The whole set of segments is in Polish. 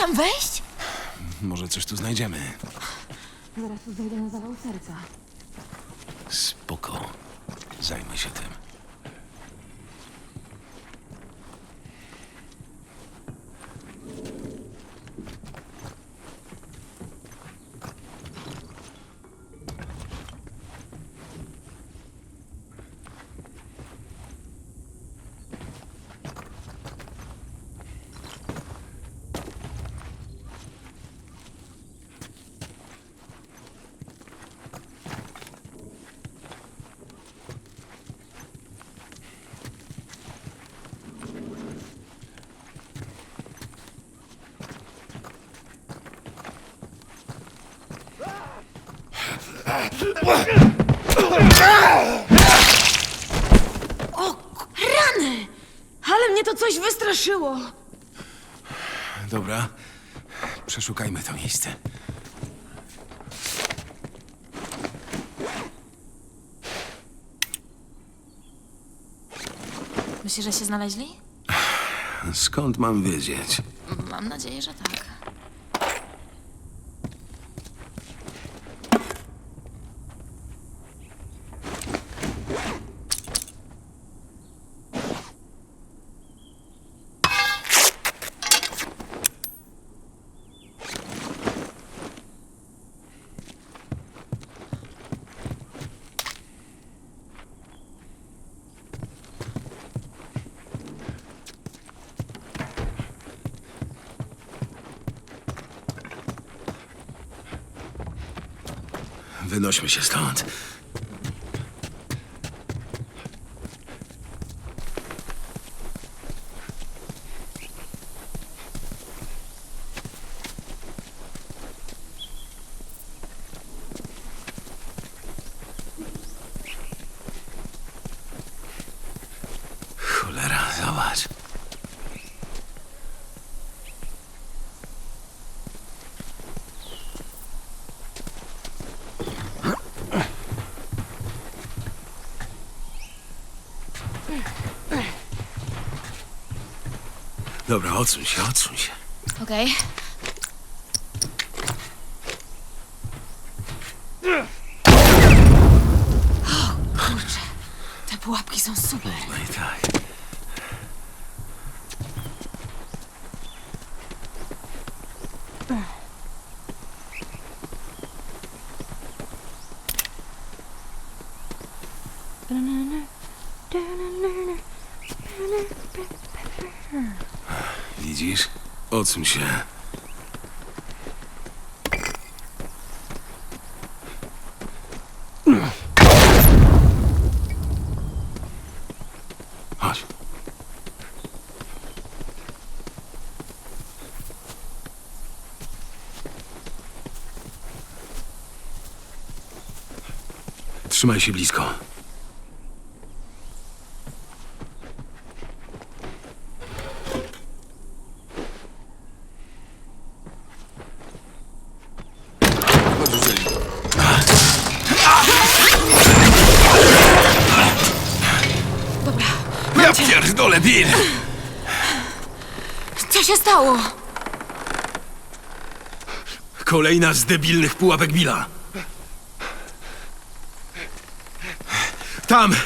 tam wejść? Może coś tu znajdziemy. Zaraz tu zejdę na zawał serca. Spoko. Zajmę się tym. O, k- rany! Ale mnie to coś wystraszyło. Dobra. Przeszukajmy to miejsce. Myślisz, że się znaleźli? Skąd mam wiedzieć? Mam nadzieję, że tak. Wynośmy się stąd. Cholera, zobacz. Dobra, odsuń się, odsuń się. Okej. O, kurczę. Te pułapki są super. No i tak. Widzisz? Odsuń się. Trzymaj się blisko. Dobra, Ja pierdolę, Bill! co się stało? Kolejna z debilnych pułapek Billa. Tam!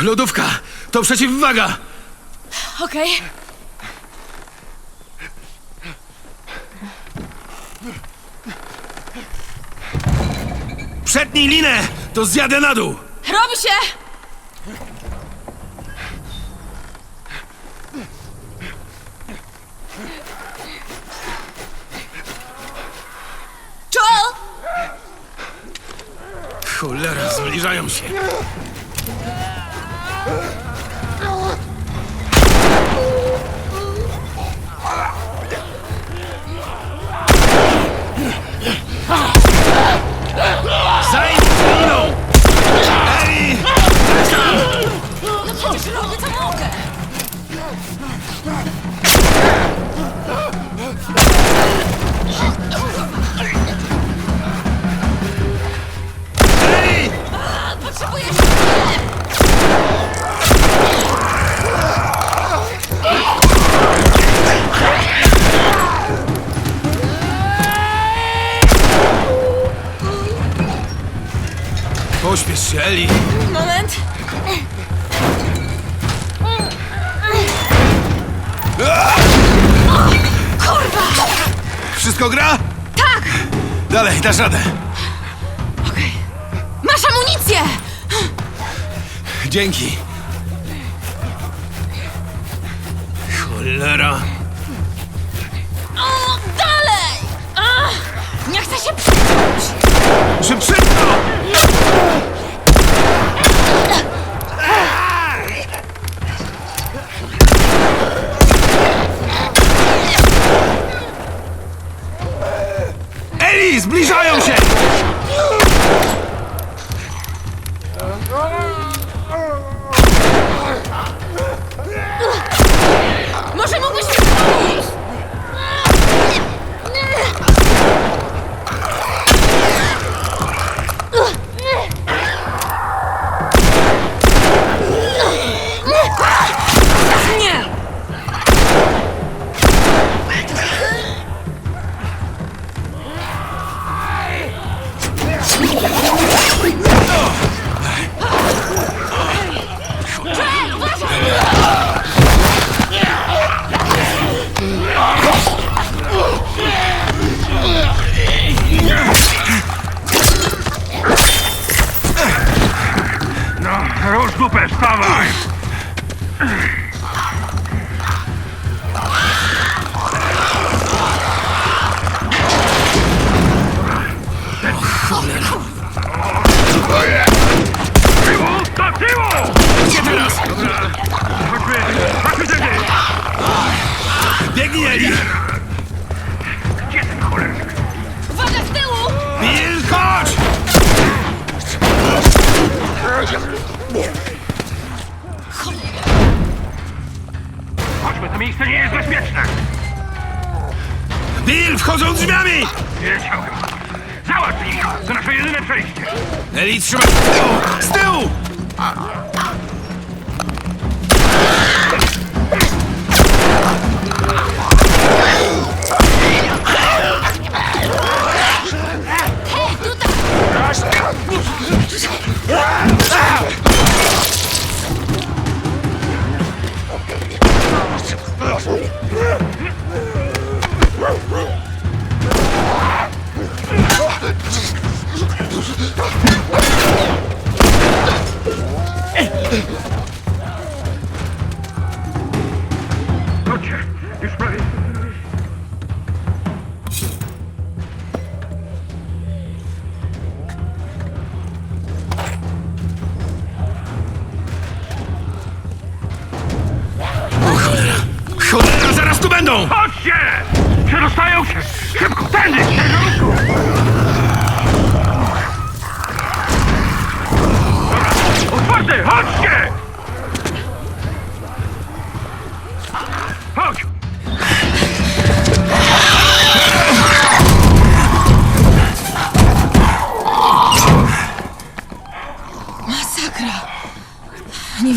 Lodówka! To przeciwwaga! Okej. Przednij linę! To zjadę na dół! Robi się! Wszystko gra? Tak! Dalej, dasz radę. Okej. Masz amunicję! Dzięki. Cholera. Eli, zbliżają się! Może mógłbyś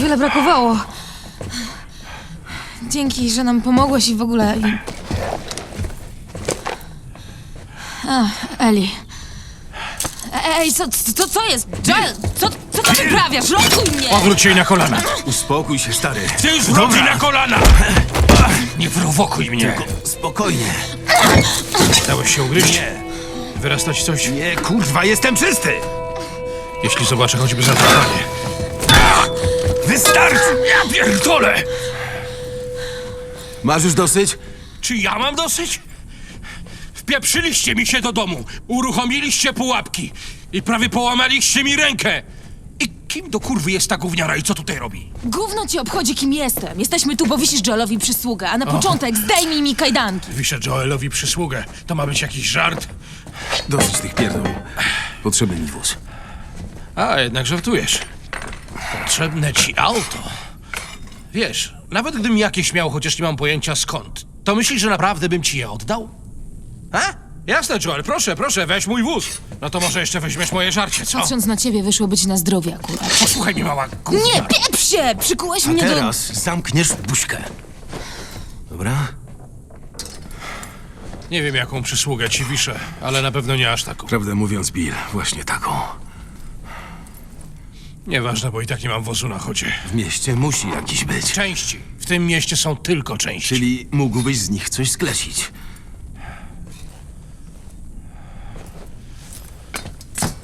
Niewiele brakowało. Dzięki, że nam pomogłeś i w ogóle. I... A, Eli. E- Ej, co, co, co jest? Joel, co, co ty wyprawiasz? Ratuj mnie! Powróć jej na kolana! Uspokój się, stary. Ty już wróci na kolana! Nie prowokuj mnie! Spokojnie. Dałeś się ugryźć? Nie. Wyrastać coś? Nie, kurwa, jestem czysty! Jeśli zobaczę choćby zatrwanie. Wystarczy! Ja pierdolę! Masz już dosyć? Czy ja mam dosyć? Wpieprzyliście mi się do domu, uruchomiliście pułapki i prawie połamaliście mi rękę! I kim do kurwy jest ta gówniara i co tutaj robi? Gówno ci obchodzi, kim jestem. Jesteśmy tu, bo wisisz Joelowi przysługę, a na początek zdejmij mi kajdanki. Wiszę Joelowi przysługę. To ma być jakiś żart? Dosyć tych pierdół. Potrzebny mi wóz. A, jednak żartujesz. Potrzebne ci auto. Wiesz, nawet gdybym jakieś miał, chociaż nie mam pojęcia skąd, to myślisz, że naprawdę bym ci je oddał? A? Jasne, Joel, proszę, proszę, weź mój wóz. No to może jeszcze weźmiesz moje żarcie, co? Patrząc na ciebie, wyszło być na zdrowie akurat. Posłuchaj mi, mała gównia. Nie, pieprz się! Przykułeś mnie do... Teraz zamkniesz buźkę. Dobra? Nie wiem, jaką przysługę ci wiszę, ale na pewno nie aż taką. Prawdę mówiąc, Bill, właśnie taką. Nieważne, bo i tak nie mam wozu na chodzie. W mieście musi jakiś być. Części. W tym mieście są tylko części. Czyli mógłbyś z nich coś sklecić.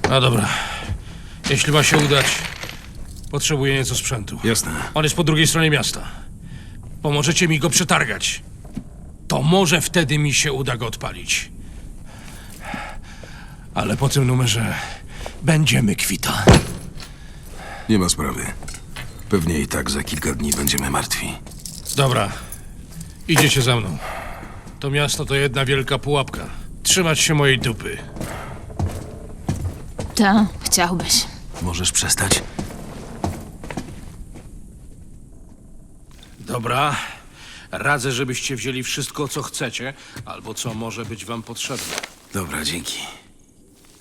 No dobra. Jeśli ma się udać, potrzebuję nieco sprzętu. Jasne. On jest po drugiej stronie miasta. Pomożecie mi go przetargać. To może wtedy mi się uda go odpalić. Ale po tym numerze będziemy kwita. Nie ma sprawy. Pewnie i tak za kilka dni będziemy martwi. Dobra. Idziecie za mną. To miasto to jedna wielka pułapka. Trzymać się mojej dupy. Ta, chciałbyś. Możesz przestać? Dobra. Radzę, żebyście wzięli wszystko, co chcecie, albo co może być wam potrzebne. Dobra, dzięki.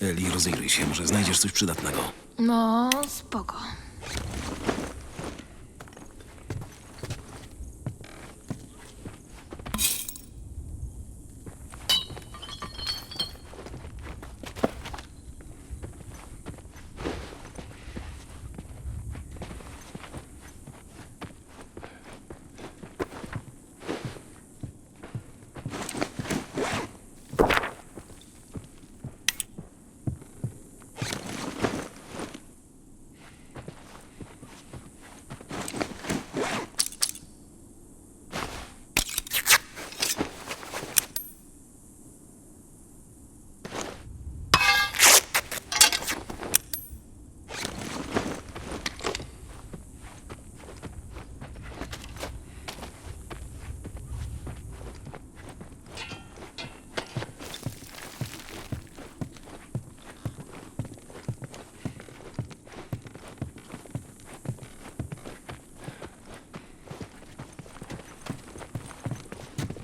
Eli, rozejrzyj się, może znajdziesz coś przydatnego. No, spoko.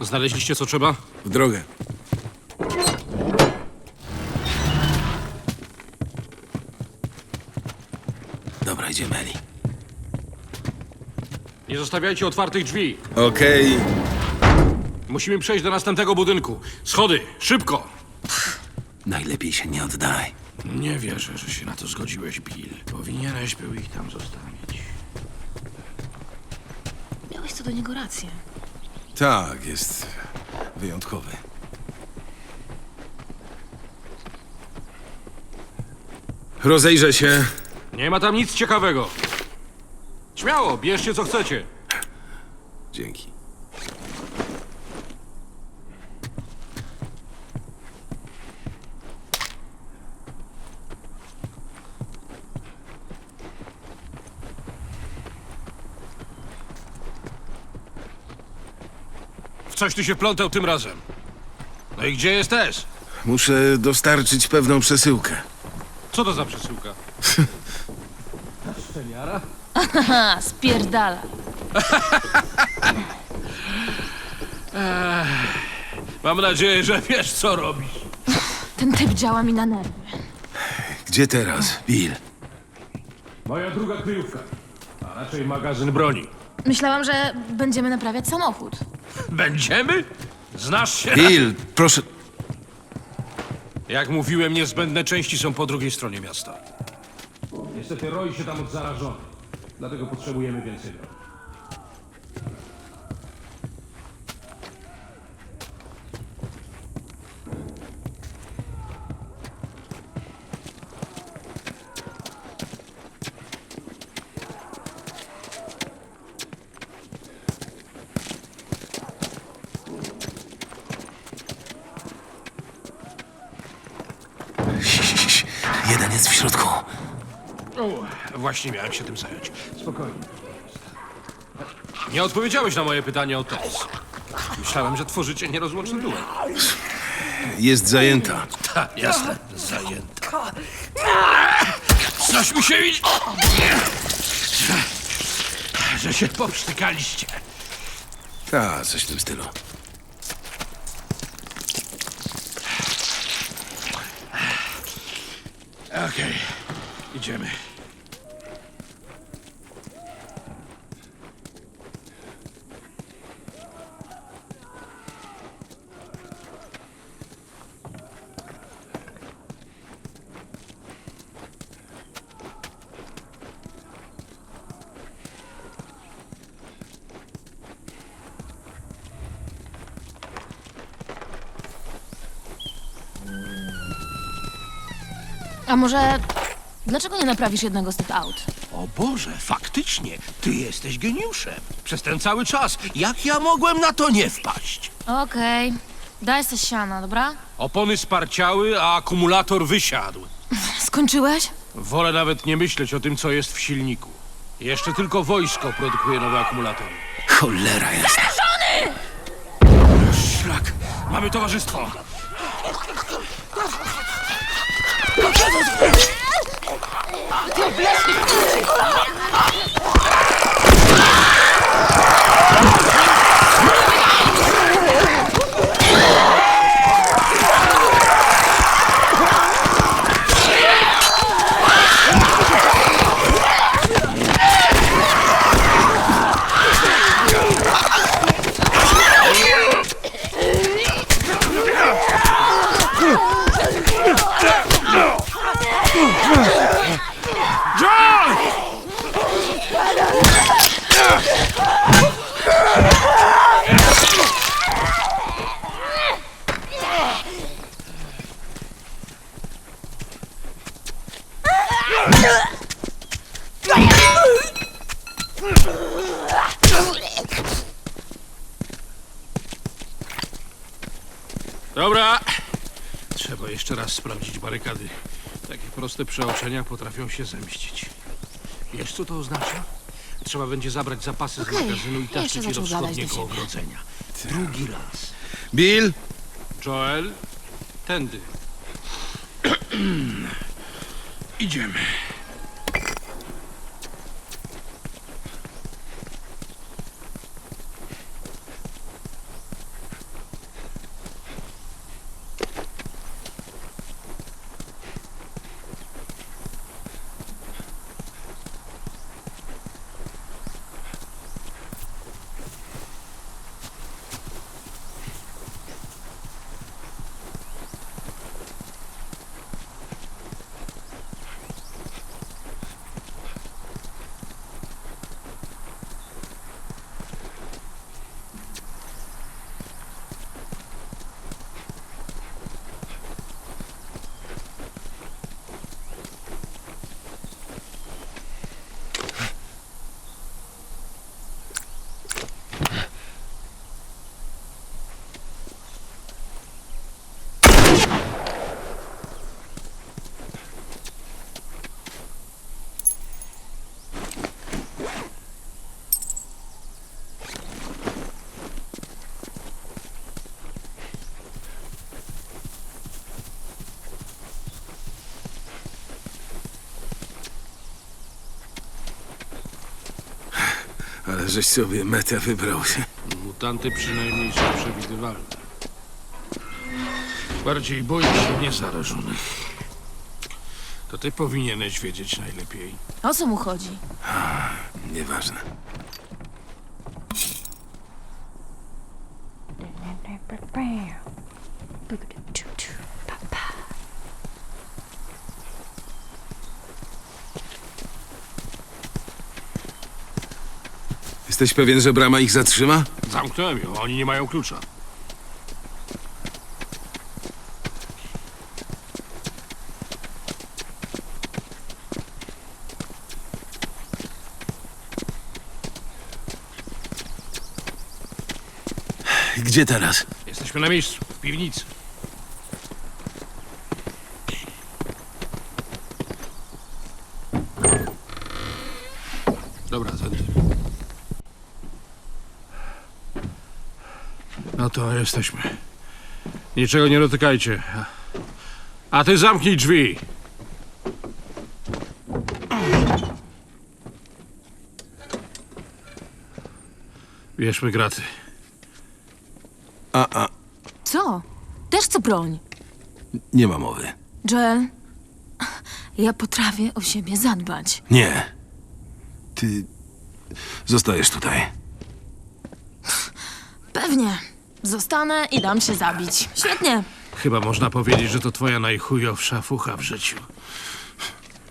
Znaleźliście, co trzeba? W drogę. Dobra, idziemy, Eli. Nie zostawiajcie otwartych drzwi. Okej. Musimy przejść do następnego budynku. Schody, szybko! Najlepiej się nie oddaj. Nie wierzę, że się na to zgodziłeś, Bill. Powinieneś był ich tam zostawić. Miałeś co do niego rację. Tak, jest wyjątkowy. Rozejrzę się. Nie ma tam nic ciekawego. Śmiało, bierzcie co chcecie. Dzięki. Coś ty się plątał tym razem. No i gdzie jest Tess? Muszę dostarczyć pewną przesyłkę. Co to za przesyłka? Ha, spierdala. Mam nadzieję, że wiesz, co robisz. Ten typ działa mi na nerwy. Gdzie teraz, Bill? Moja druga kryjówka. A raczej magazyn broni. Myślałam, że będziemy naprawiać samochód. Będziemy? Znasz się? Bill, proszę. Jak mówiłem, niezbędne części są po drugiej stronie miasta. Niestety roi się tam od zarażonych. Dlatego potrzebujemy więcej broni. Właśnie miałem się tym zająć. Spokojnie. Nie odpowiedziałeś na moje pytanie o Tess. Myślałem, że tworzycie nierozłączny duet. Jest zajęta. Ta, jasne, zajęta. Coś mi się widzi... Że się poprztykaliście. Ta, coś w tym stylu. Okej, idziemy. A może... Dlaczego nie naprawisz jednego z tych aut? O Boże, faktycznie, ty jesteś geniuszem. Przez ten cały czas, jak ja mogłem na to nie wpaść? Okej. Daj se siana, dobra? Opony sparciały, a akumulator wysiadł. Skończyłeś? Wolę nawet nie myśleć o tym, co jest w silniku. Jeszcze tylko wojsko produkuje nowe akumulatory. Cholera jest. Szlak, mamy towarzystwo. bless you. Dobra. Trzeba jeszcze raz sprawdzić barykady. Takie proste przeoczenia potrafią się zemścić. Wiesz, co to oznacza? Trzeba będzie zabrać zapasy z Okej, magazynu i jeszcze taszczyć je do zaczął gadać do wschodniego siebie. ogrodzenia. Drugi raz. Bill? Joel, tędy. Idziemy. Ale żeś sobie metę wybrał. Mutanty przynajmniej są przewidywalne. Bardziej boję się niezarażonych. To ty powinieneś wiedzieć najlepiej. O co mu chodzi? Nieważne. Jesteś pewien, że brama ich zatrzyma? Zamknąłem ją, oni nie mają klucza. Gdzie teraz? Jesteśmy na miejscu, w piwnicy. Dobra, tędy. No to jesteśmy. Niczego nie dotykajcie. A ty zamknij drzwi. Bierzmy graty. A, a, Co? Też chcę broń. nie ma mowy. Joel, ja potrafię o siebie zadbać. Nie. Ty zostajesz tutaj. Pewnie. Zostanę i dam się zabić. Świetnie. Chyba można powiedzieć, że to twoja najchujowsza fucha w życiu.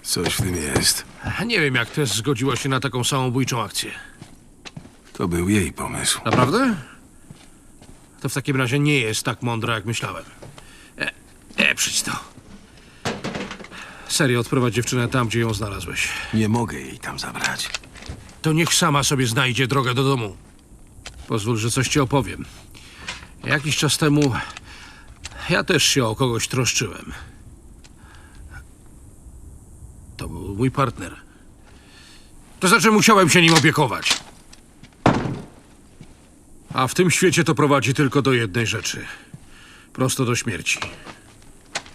Coś w tym jest. Nie wiem, jak Tess zgodziła się na taką samobójczą akcję. To był jej pomysł. Naprawdę? To w takim razie nie jest tak mądra, jak myślałem. E, e przyjdź to. Serio, odprowadź dziewczynę tam, gdzie ją znalazłeś. Nie mogę jej tam zabrać. To niech sama sobie znajdzie drogę do domu. Pozwól, że coś ci opowiem. Jakiś czas temu ja też się o kogoś troszczyłem. To był mój partner. To znaczy musiałem się nim opiekować. A w tym świecie to prowadzi tylko do jednej rzeczy. Prosto do śmierci.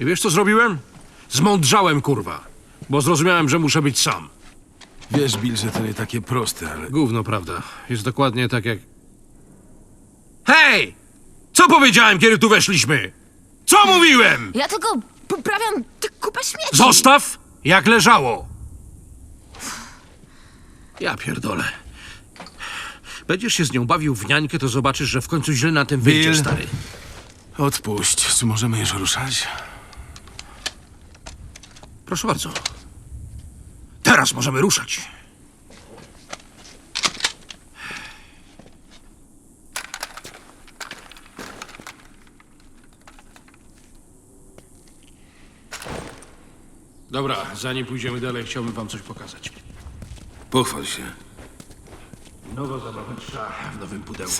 I wiesz co zrobiłem? Zmądrzałem, kurwa. Bo zrozumiałem, że muszę być sam. Wiesz, Bill, że to nie takie proste, ale... Gówno, prawda. Jest dokładnie tak jak... Hej! Co powiedziałem, kiedy tu weszliśmy? Co mówiłem? Ja tylko poprawiam tę kupę śmieci. Zostaw, jak leżało. Ja pierdolę. Będziesz się z nią bawił w niańkę, to zobaczysz, że w końcu źle na tym wyjdzie, Bill. stary. Odpuść. Czy możemy już ruszać? Proszę bardzo. Teraz możemy ruszać. Dobra, zanim pójdziemy dalej, chciałbym wam coś pokazać. Pochwal się. Nowa zabaweczka w nowym pudełku.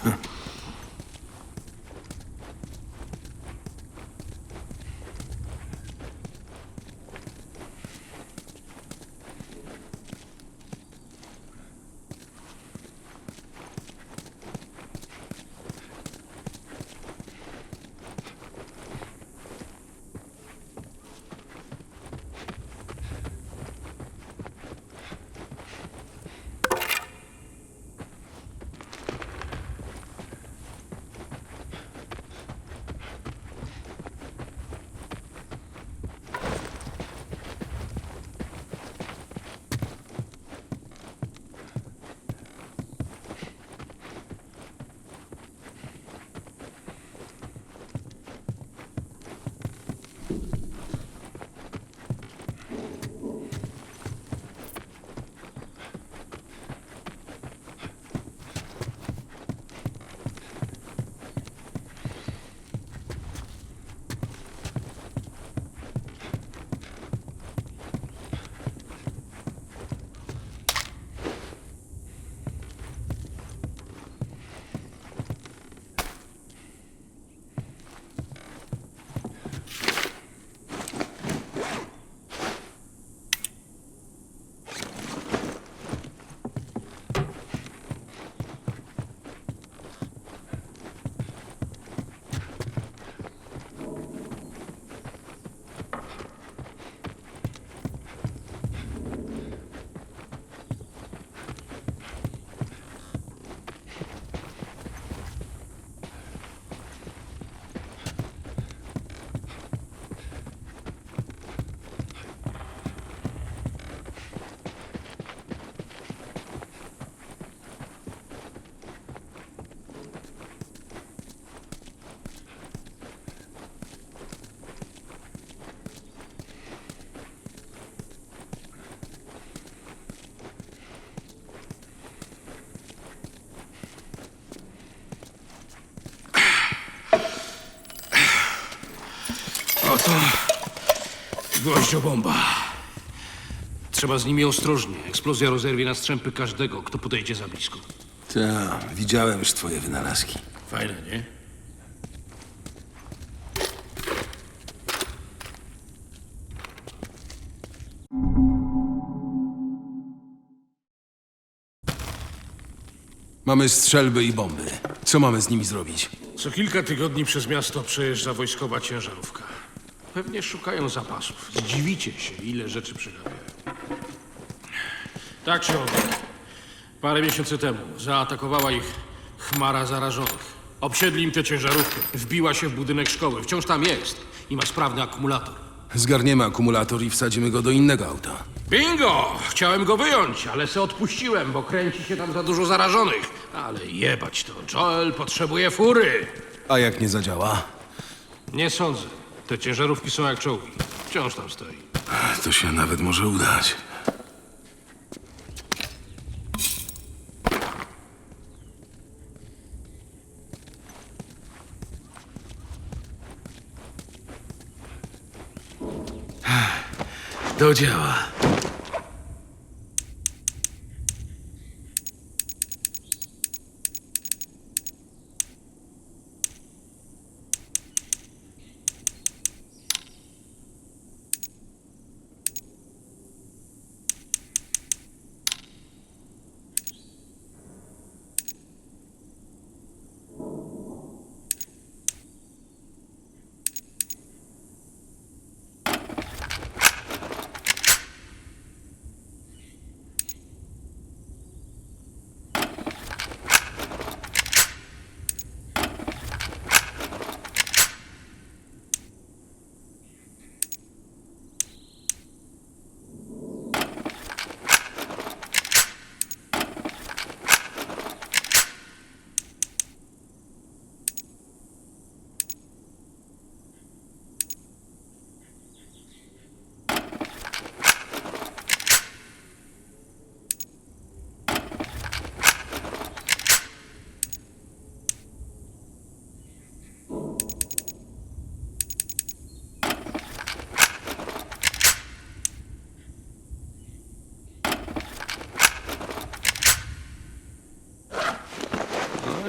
Oto gwoździobomba. Trzeba z nimi ostrożnie. Eksplozja rozerwie na strzępy każdego, kto podejdzie za blisko. Tak, widziałem już twoje wynalazki. Fajne, nie? Mamy strzelby i bomby. Co mamy z nimi zrobić? Co kilka tygodni przez miasto przejeżdża wojskowa ciężarówka. Pewnie szukają zapasów. Zdziwicie się, ile rzeczy przegapiają. Tak się owak. Parę miesięcy temu zaatakowała ich chmara zarażonych. Obsiedli im tę ciężarówkę. Wbiła się w budynek szkoły. Wciąż tam jest i ma sprawny akumulator. Zgarniemy akumulator i wsadzimy go do innego auta. Bingo! Chciałem go wyjąć, ale se odpuściłem, bo kręci się tam za dużo zarażonych. Ale jebać to. Joel potrzebuje fury. A jak nie zadziała? Nie sądzę. Te ciężarówki są jak czołgi. Wciąż tam stoi. To się nawet może udać. Do dzieła.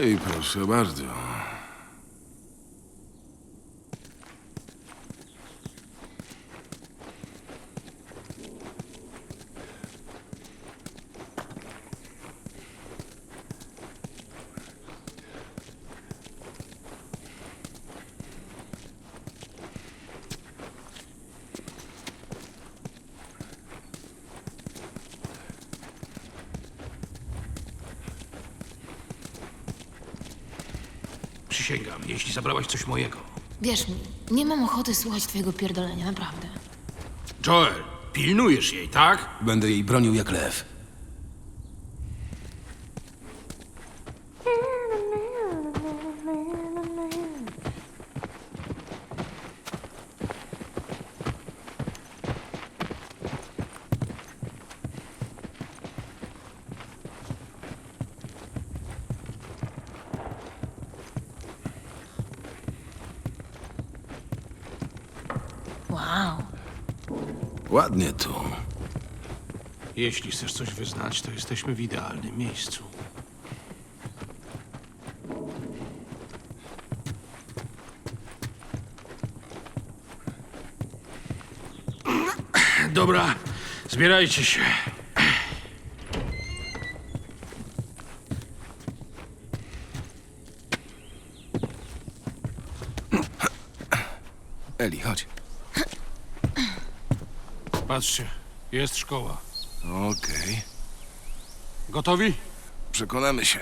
No i proszę bardzo. Przysięgam, jeśli zabrałaś coś mojego. Wierz mi, nie mam ochoty słuchać twojego pierdolenia, naprawdę. Joel, pilnujesz jej, tak? Będę jej bronił jak lew. Wow. Ładnie tu. Jeśli chcesz coś wyznać, to jesteśmy w idealnym miejscu. Dobra, zbierajcie się. Eli, chodź. Patrzcie, jest szkoła. Okej. Gotowi? Przekonamy się.